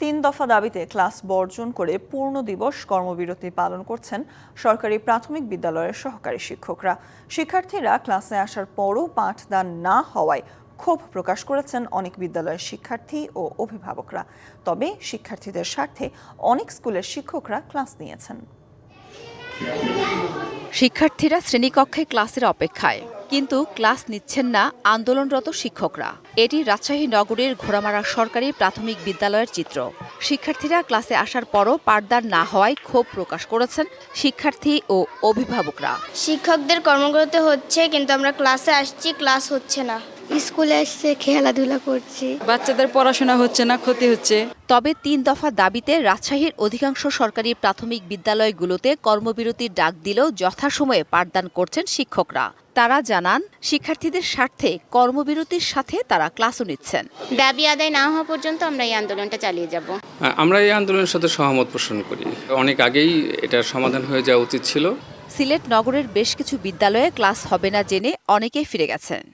তিন দফা দাবিতে ক্লাস বর্জন করে পূর্ণ দিবস কর্মবিরতি পালন করছেন সরকারি প্রাথমিক বিদ্যালয়ের সহকারী শিক্ষকরা। শিক্ষার্থীরা ক্লাসে আসার পরও পাঠদান না হওয়ায় ক্ষোভ প্রকাশ করেছেন অনেক বিদ্যালয়ের শিক্ষার্থী ও অভিভাবকরা। তবে শিক্ষার্থীদের স্বার্থে অনেক স্কুলের শিক্ষকরা ক্লাস নিয়েছেন। শিক্ষার্থীরা শ্রেণীকক্ষে ক্লাসের অপেক্ষায়, কিন্তু ক্লাস নিচ্ছেন না আন্দোলনরত শিক্ষকরা। এটি রাজশাহী নগরীর ঘোড়ামারা সরকারি প্রাথমিক বিদ্যালয়ের চিত্র। শিক্ষার্থীরা ক্লাসে আসার পরও পাঠদান না হওয়ায় ক্ষোভ প্রকাশ করেছেন শিক্ষার্থী ও অভিভাবকরা। শিক্ষকদের কর্মকরতে হচ্ছে, কিন্তু আমরা ক্লাসে আসছি, ক্লাস হচ্ছে না। স্কুলে এসে খেলাধুলা করছি। বাচ্চাদের পড়াশোনা হচ্ছে না ক্ষতি হচ্ছে। তবে তিন দফা দাবিতে রাজশাহীর অধিকাংশ সরকারি প্রাথমিক বিদ্যালয়গুলোতে কর্মবিরতির ডাক দিলেও যথাসময়ে পাঠদান করছেন শিক্ষকরা। তারা জানান শিক্ষার্থীদের স্বার্থে কর্মবিরতির সাথে তারা ক্লাসও নিচ্ছেন। দাবি আদায় না হওয়া পর্যন্ত আমরা এই আন্দোলনটা চালিয়ে যাব। আমরা এই আন্দোলনের সাথে সহমত পোষণ করি। অনেক আগেই এটার সমাধান হয়ে যাওয়া উচিত ছিল। সিলেট নগরের বেশ কিছু বিদ্যালয়ে ক্লাস হবে না জেনে অনেকেই ফিরে গেছেন।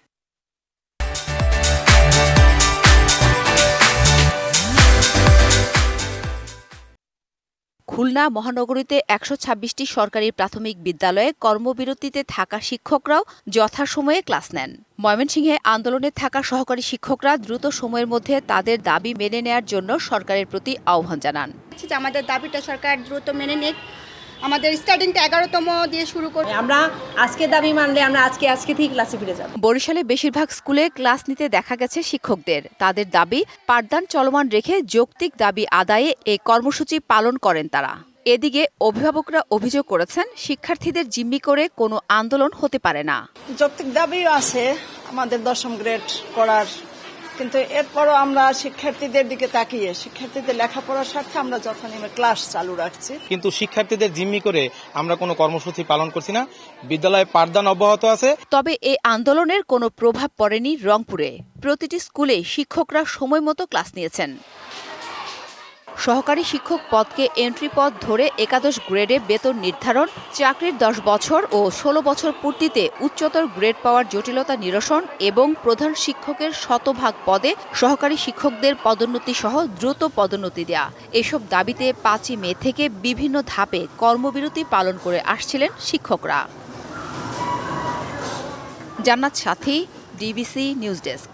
খুলনা মহানগরীতে একশো ছাব্বিশটি সরকারি প্রাথমিক বিদ্যালয়ে কর্মবিরতিতে থাকা শিক্ষকরাও যথাসময়ে ক্লাস নেন। ময়মনসিংহে আন্দোলনে থাকা সহকারী শিক্ষকরা দ্রুত সময়ের মধ্যে তাদের দাবি মেনে নেয়ার জন্য সরকারের প্রতি আহ্বান জানান। আমাদের দাবিটা সরকার দ্রুত মেনে নিক। আমাদের স্টার্টিংটা এগারোতম দিয়ে শুরু করব। আমরা আজকে দাবি মানলে আমরা আজকে আজকে থেকে ক্লাসে ফিরে যাব। বরিশালে বেশিরভাগ স্কুলে ক্লাস নিতে দেখা গেছে শিক্ষকদের। তাদের দাবি পাঠদান চলমান রেখে যৌক্তিক দাবি আদায়ে এই কর্মসূচি পালন করেন তারা। এদিকে অভিভাবকরা অভিযোগ করেছেন শিক্ষার্থীদের জিম্মি করে কোনো আন্দোলন হতে পারে না। যৌক্তিক দাবিও আছে আমাদের দশম গ্রেড করার কিন্তু এরপরও আমরা শিক্ষার্থীদের দিকে তাকিয়ে শিক্ষার্থীদের লেখাপড়ার স্বার্থে আমরা যথানিমে ক্লাস চালু রাখছি। কিন্তু শিক্ষার্থীদের জিম্মি করে আমরা কোনো কর্মসূচি পালন করছি না। বিদ্যালয়ে পাঠদান অব্যাহত আছে। তবে এই আন্দোলনের কোনো প্রভাব পড়েনি রংপুরে। প্রতিটি স্কুলে শিক্ষকরা সময় মতো ক্লাস নিয়েছেন। সহকারী শিক্ষক পদকে এন্ট্রি পদ ধরে একাদশ গ্রেডে বেতন নির্ধারণ, চাকরির দশ বছর ও ষোলো বছর পূর্তিতে উচ্চতর গ্রেড পাওয়ার জটিলতা নিরসন এবং প্রধান শিক্ষকের শতভাগ পদে সহকারী শিক্ষকদের পদোন্নতি সহ দ্রুত পদোন্নতি দেয়া। এসব দাবিতে পাঁচই মে থেকে বিভিন্ন ধাপে কর্মবিরতি পালন করে আসছিলেন শিক্ষকরা। জান্নাত সাথী ডিবিসি নিউজ ডেস্ক